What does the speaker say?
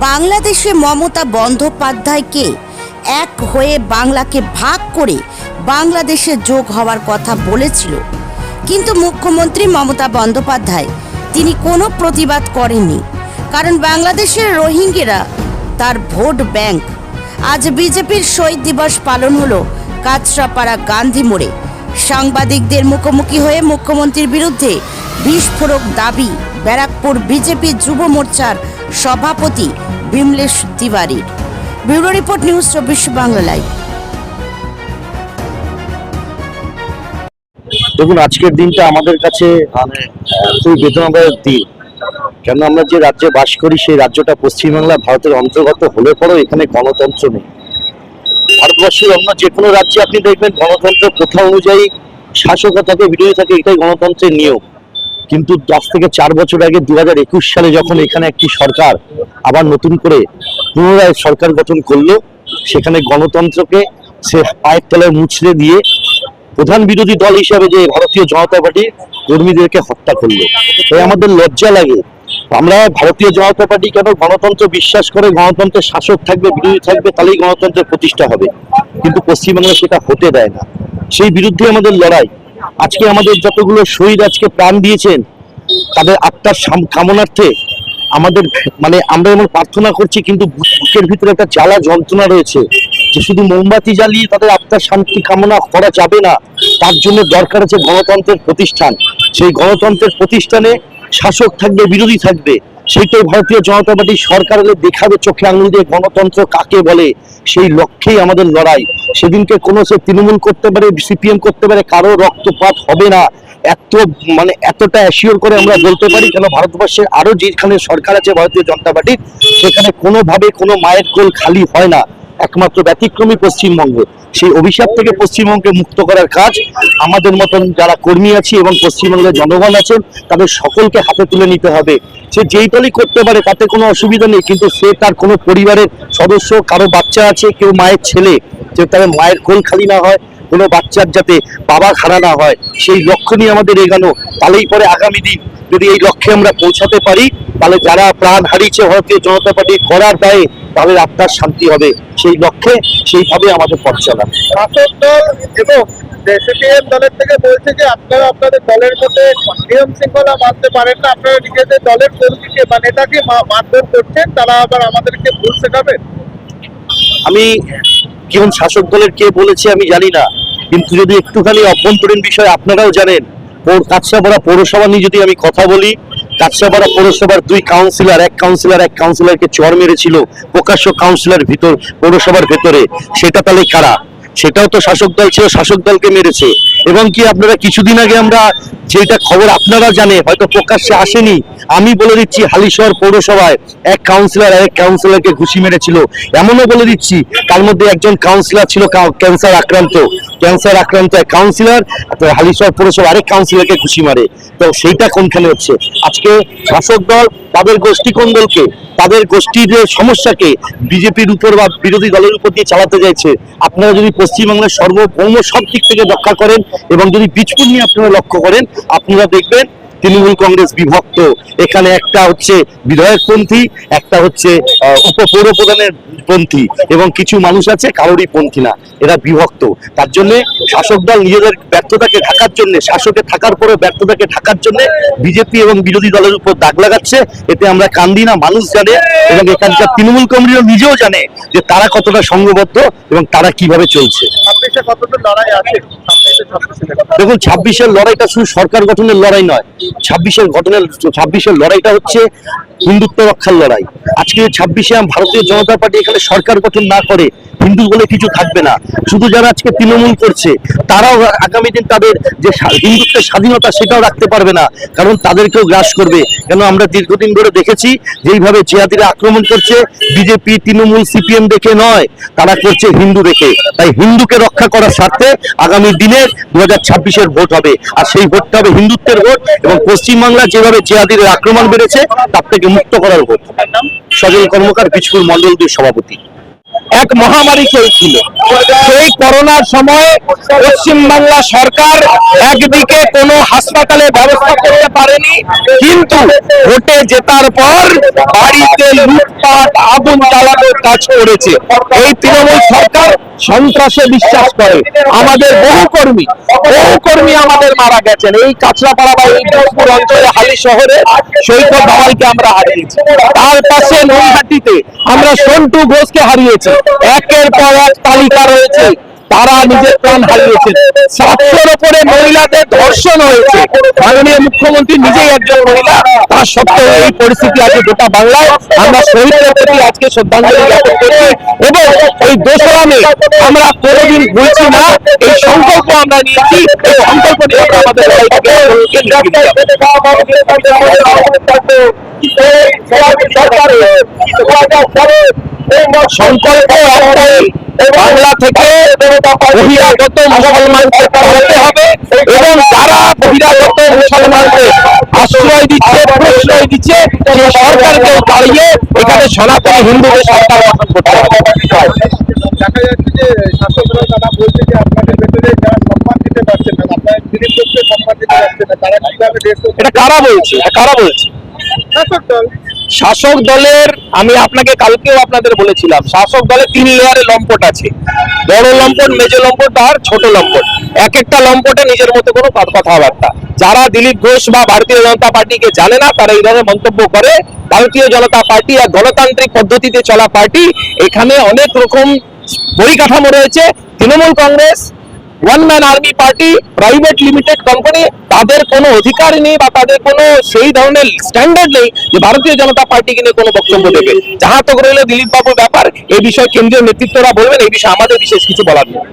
বাংলাদেশে মমতা বন্দ্যোপাধ্যায়কে এক হয়ে বাংলাকে ভাগ করে বাংলাদেশে যোগ হওয়ার কথা বলেছিল। কিন্তু মুখ্যমন্ত্রী মমতা বন্দ্যোপাধ্যায়, তিনি কোনো প্রতিবাদ করেননি। কারণ বাংলাদেশের রোহিঙ্গেরা তার ভোট ব্যাংক। আজ বিজেপির শহীদ দিবস পালন হলো কাঁচরাপাড়া গান্ধী মোড়ে। সাংবাদিকদের মুখোমুখি হয়ে মুখ্যমন্ত্রীর বিরুদ্ধে বিস্ফোরক দাবি, ব্যারাকপুর বিজেপি যুব মোর্চার সভাপতি বিমলেশ তিওয়ারির। ব্যুরো রিপোর্ট নিউজ চব্বিশ বাংলা লাইভ। দেখুন, আজকের দিনটা আমাদের কাছে খুবই বেদনাদায়ক দিন। কেন আমরা যে রাজ্যে বাস করি, সেই রাজ্যটা পশ্চিমবাংলা ভারতের অন্তর্গত হলে পরেও এখানে গণতন্ত্র নেই। ভারতবর্ষের অন্য যে কোনো রাজ্যে আপনি দেখবেন গণতন্ত্র প্রথা অনুযায়ী থাকে বিরোধী থাকে, এটাই গণতন্ত্রের নিয়ম। কিন্তু আজ থেকে চার বছর আগে দু হাজার একুশ সালে যখন এখানে একটি সরকার আবার নতুন করে পুনরায় সরকার গঠন করল, সেখানে গণতন্ত্রকে সে পায়ের তলায় মুছড়ে দিয়ে প্রধান বিরোধী দল হিসাবে যে ভারতীয় জনতা পার্টি কর্মীদেরকে হত্যা করল। তাই আমাদের লজ্জা লাগে আমরা ভারতীয় জনতা পার্টি কেন গণতন্ত্র বিশ্বাস করে গণতন্ত্রের শাসক থাকবে, বিরোধী থাকবে, তাহলেই গণতন্ত্রের প্রতিষ্ঠা হবে। কিন্তু পশ্চিমবাংলা সেটা হতে দেয় না। সেই বিরুদ্ধে আমাদের লড়াই। আজকে আমাদের যতগুলো শহীদ আজকে প্রাণ দিয়েছেন, তাদের আত্মার কামনার্থে আমাদের মানে আমরা এমন প্রার্থনা করছি, কিন্তু বুকের ভিতরে একটা জ্বালা যন্ত্রণা রয়েছে যে শুধু মোমবাতি জ্বালিয়ে তাদের আত্মার শান্তি, কামনা করা যাবে না। তার জন্য দরকার আছে গণতন্ত্রের প্রতিষ্ঠান। সেই গণতন্ত্রের প্রতিষ্ঠানে শাসক থাকবে, বিরোধী থাকবে সেইটাই ভারতীয় জনতা পার্টি সরকার দেখাবে, চোখে আঙুল দিয়ে গণতন্ত্র কাকে বলে, সেই লক্ষ্যেই আমাদের লড়াই। সেদিনকে কোনো সে তৃণমূল করতে পারে, সিপিএম করতে পারে, কারও রক্তপাত হবে না। এত মানে এতটা অ্যাসিওর করে আমরা বলতে পারি কেন ভারতবর্ষের আরও যেখানে সরকার আছে ভারতীয় জনতা পার্টির সেখানে কোনোভাবে কোনো মায়ের কোল খালি হয় না, একমাত্র ব্যতিক্রমী পশ্চিমবঙ্গ। সেই অভিশাপ থেকে পশ্চিমবঙ্গকে মুক্ত করার কাজ আমাদের মতন যারা কর্মী আছি এবং পশ্চিমবঙ্গের জনগণ আছেন, তাদের সকলকে হাতে তুলে নিতে হবে। সে যেই দলই করতে পারে, তাতে কোনো অসুবিধা নেই, কিন্তু সে তার কোনো পরিবারের সদস্য, কারও বাচ্চা আছে, কেউ মায়ের ছেলে, যে তার মায়ের কোল খালি না হয়, কোনো বাচ্চার যাতে বাবা খাড়া না হয়, সেই লক্ষ্য নিয়ে আমাদের এগানো। তাহলেই পরে আগামী দিন যদি এই লক্ষ্যে আমরা পৌঁছাতে পারি, তাহলে যারা প্রাণ হারিয়েছে ভারতীয় জনতা পার্টি করার দায়ে তাদের আত্মার শান্তি হবে সেই লক্ষ্যে সেইভাবে আমাদের পথ চলা। শাসক দল এবং সিপিএম দলের থেকে বলছে যে আপনারা আপনাদের দলের মধ্যে নিয়ম শৃঙ্খলা মানতে পারেন না আপনারা নিজেদের দলের কর্মীকে বা নেতাকে মারধর করছেন তারা আবার আমাদেরকে ভুল শেখাবেন? আমি কেমন শাসক দলের কে বলেছে আমি জানি না কিন্তু যদি একটুখানি অভ্যন্তরীণ বিষয় আপনারাও জানেন কাছড়াপাড়া পৌরসভা নিয়ে যদি আমি কথা বলি কাছড়াপাড়া পৌরসভার দুই কাউন্সিলর এক কাউন্সিলর এক কাউন্সিলরকে চর মেরেছিল। প্রকাশ্য কাউন্সিলর ভিতর পৌরসভার ভেতরে। সেটা তাহলে কারা? সেটাও তো শাসক দল ছিল, শাসক দলকে মেরেছে। এবং কি আপনারা কিছুদিন আগে আমরা যেটা খবর আপনারা জানে হয়তো প্রকাশ্যে আসেনি, আমি বলে দিচ্ছি হালিশহর পৌরসভায় এক কাউন্সিলর এক কাউন্সিলরকে ঘুষি মেরেছিল। এমনও বলে দিচ্ছি, তার মধ্যে একজন কাউন্সিলর ছিল ক্যান্সার আক্রান্ত। ক্যান্সার আক্রান্ত এক কাউন্সিলর হালিশহর পৌরসভা আরেক কাউন্সিলরকে ঘুষি মারে। তো সেইটা কোনখানে হচ্ছে? আজকে শাসক দল তাদের গোষ্ঠী কোন দলকে? তাদের গোষ্ঠীর সমস্যাকে বিজেপির উপর বা বিরোধী দলের উপর দিয়ে চালাতে চাইছে, আপনারা যদি পশ্চিমবাংলার সর্বভৌম সব দিক থেকে রক্ষা করেন এবং যদি বীজপুর নিয়ে আপনারা লক্ষ্য করেন, আপনারা দেখবেন তৃণমূল কংগ্রেস বিভক্ত। এখানে একটা হচ্ছে বিধায়কপন্থী, একটা হচ্ছে উপপৌর প্রধানের পন্থী এবং কিছু মানুষ আছে কারোরই পন্থী না, এরা বিভক্ত। তার জন্য শাসক দল নিজেদের ব্যর্থতাকে ঢাকার জন্য, শাসকে থাকার পরে ব্যর্থতাকে ঢাকার জন্য বিজেপি এবং বিরোধী দলের উপর দাগ লাগাচ্ছে। এতে আমরা কান্দি না মানুষ জানে এবং এখানকার তৃণমূল কংগ্রেসও নিজেও জানে যে তারা কতটা সংঘবদ্ধ এবং তারা কীভাবে চলছে। কতটা লড়াই আছে দেখুন ছাব্বিশের লড়াইটা শুধু সরকার গঠনের লড়াই নয় ছাব্বিশের ঘটনের ছাব্বিশের লড়াইটা হচ্ছে হিন্দুত্ব রক্ষার লড়াই। আজকে ছাব্বিশে আম ভারতীয় জনতা পার্টি এখানে সরকার গঠন না করে হিন্দু বলে কিছু থাকবে না। শুধু যারা আজকে তৃণমূল করছে, তারাও আগামী দিন তাদের যে হিন্দুত্বের স্বাধীনতা সেটাও রাখতে পারবে না, কারণ তাদেরকেও গ্রাস করবে। কেন আমরা দীর্ঘদিন ধরে দেখেছি যেইভাবে জিহাদিরা আক্রমণ করছে, বিজেপি, তৃণমূল, সিপিএম দেখে নয়, তারা করছে হিন্দু দেখে। তাই হিন্দুকে রক্ষা করার স্বার্থে আগামী দিনে দু হাজার ভোট হবে। আর সেই ভোটটা হবে হিন্দুত্বের ভোট এবং পশ্চিমবাংলা যেভাবে জিহাদিদের আক্রমণ বেড়েছে, তার থেকে মুক্ত করার ভোট সজল কর্মকার বিজপুর মন্ডল দুই সভাপতি। এক মহামারী চলছিল সেই করোনার সময় পশ্চিমবাংলা সরকার একদিকে কোনো হাসপাতালে কিন্তু ভোটে জেতার পর বাড়িতে লুটপাট, আগুন জ্বালানোর কাজ করেছে। এই তৃণমূল সরকার সন্ত্রাসে বিশ্বাস করে। আমাদের বহু কর্মী বহু কর্মী আমাদের মারা গেছেন। এই কাঁচরাপাড়া বা এই দিনাজপুর অঞ্চলে হালি শহরে সৈকত দাওয়ালকে আমরা হারিয়েছি। তার পাশে নৈহাটিতে আমরা সন্টু ঘোষকে হারিয়েছি। একের পর এক তালিকা রয়েছে। তারা নিজের প্রাণ হারিয়েছেন সাতশোর উপরে মহিলাদের ধর্ষণ হয়েছে। মাননীয় মুখ্যমন্ত্রী নিজেই একজন মহিলা, তার সত্ত্বেও এই পরিস্থিতি আছে গোটা বাংলায় আমরা শহীদদের প্রতি আজকে শ্রদ্ধাঞ্জলি জ্ঞাপন করছি এবং এই দোসরা মে আমরা কোনোদিন ভুলছি না। এই সংকল্প আমরা নিয়েছি। এই সংকল্প নিয়ে আমাদের। সংকল্প বাংলা থেকে বহিরাগত মুসলমানকে তাড়াতে হবে এবং যারা বহিরাগত মুসলমানকে আশ্রয় দিচ্ছে প্রশ্রয় দিচ্ছে সেই সরকারকেও তাড়িয়ে এখানে সনাতনী হিন্দুদের সরকার গঠন করতে হবে। দেখা যাচ্ছে যে শাসকরা তারা বলছে যে আপনাদের ভেতরে যারা সম্মান দিতে পারছেন না আপনার দিলীপ সম্মান দিতে পারছেন না তারা কীভাবে দেশ এটা কারা বলছে? এটা কারা বলছে? শাসক দল। শাসক দলের, আমি আপনাকে কালকেও আপনাদের বলেছিলাম, শাসক দলে তিন লেয়ারে লম্পট আছে। বড় লম্পট মেজো লম্পট আর ছোট লম্পট। এক একটা লম্পটে নিজের মতো কোনো কথা- কথাবার্তা। যারা দিলীপ ঘোষ বা ভারতীয় জনতা পার্টিকে জানে না, তারা এই ধরনের মন্তব্য করে। ভারতীয় জনতা পার্টি আর গণতান্ত্রিক পদ্ধতিতে চলা পার্টি, এখানে অনেক রকম পরিকাঠামো রয়েছে। Trinamool Congress one man army party private limited company তাদের কোনো অধিকার নেই বা তাদের কোনো সেই ধরনের স্ট্যান্ডার্ড নেই যে ভারতীয় জনতা পার্টি নিয়ে কোনো বক্তব্য দেবে। যাহা তো রইল দিলীপ বাবুর ব্যাপার এই বিষয়ে কেন্দ্রীয় নেতৃত্বরা বলবেন এই বিষয়ে আমাদের বিশেষ কিছু বলার নেই।